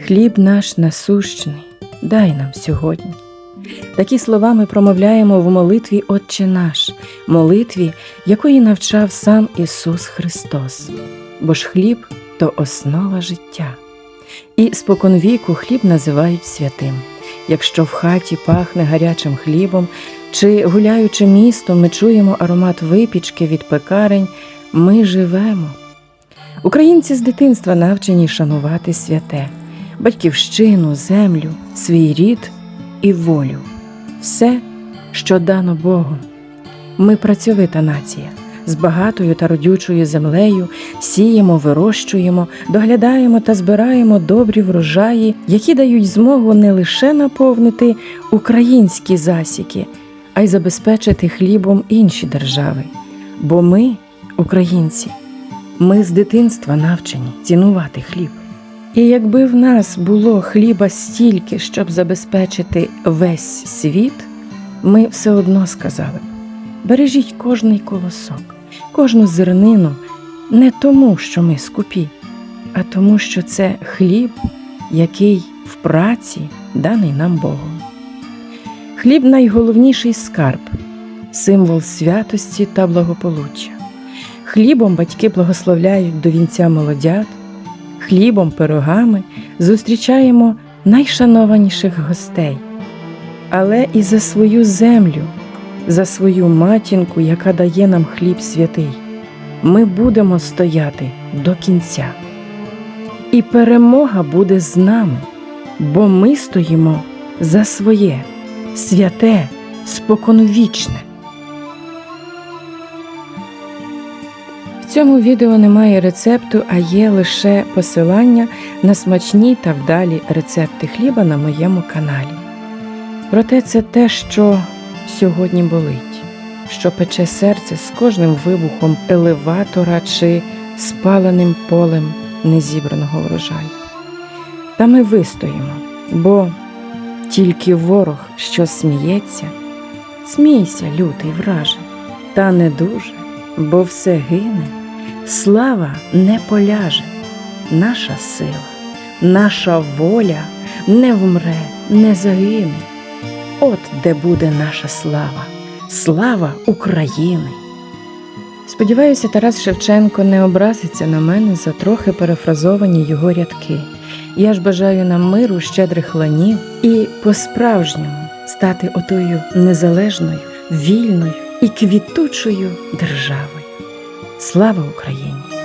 Хліб наш насущний, дай нам сьогодні. Такі слова ми промовляємо в молитві Отче наш, молитві, якої навчав сам Ісус Христос. Бо ж хліб то основа життя. І споконвіку хліб називають святим. Якщо в хаті пахне гарячим хлібом, чи гуляючи містом, ми чуємо аромат випічки від пекарень, ми живемо. Українці з дитинства навчені шанувати святе, батьківщину, землю, свій рід і волю, все, що дано Богом. Ми працьовита нація з багатою та родючою землею, сіємо, вирощуємо, доглядаємо та збираємо добрі врожаї, які дають змогу не лише наповнити українські засіки, а й забезпечити хлібом інші держави. Бо ми, українці, ми з дитинства навчені цінувати хліб. І якби в нас було хліба стільки, щоб забезпечити весь світ, ми все одно сказали бережіть кожний колосок, кожну зернину не тому, що ми скупі, а тому, що це хліб, який в праці даний нам Богом. Хліб найголовніший скарб, символ святості та благополуччя. Хлібом батьки благословляють до вінця молодят, хлібом, пирогами зустрічаємо найшанованіших гостей, але і за свою землю, за свою матінку, яка дає нам хліб святий, ми будемо стояти до кінця. І перемога буде з нами, бо ми стоїмо за своє святе, споконвічне. Цьому відео немає рецепту, а є лише посилання на смачні та вдалі рецепти хліба на моєму каналі. Проте це те, що сьогодні болить, що пече серце з кожним вибухом елеватора чи спаленим полем незібраного врожаю. Та ми вистоїмо, бо тільки ворог, що сміється, смійся, лютий враже, та не дуже, бо все гине, слава не поляже, наша сила, наша воля не вмре, не загине. От де буде наша слава, слава України. Сподіваюся, Тарас Шевченко не образиться на мене за трохи перефразовані його рядки. Я ж бажаю нам миру, щедрих ланів і по-справжньому стати отою незалежною, вільною і квітучою державою. Слава Україні!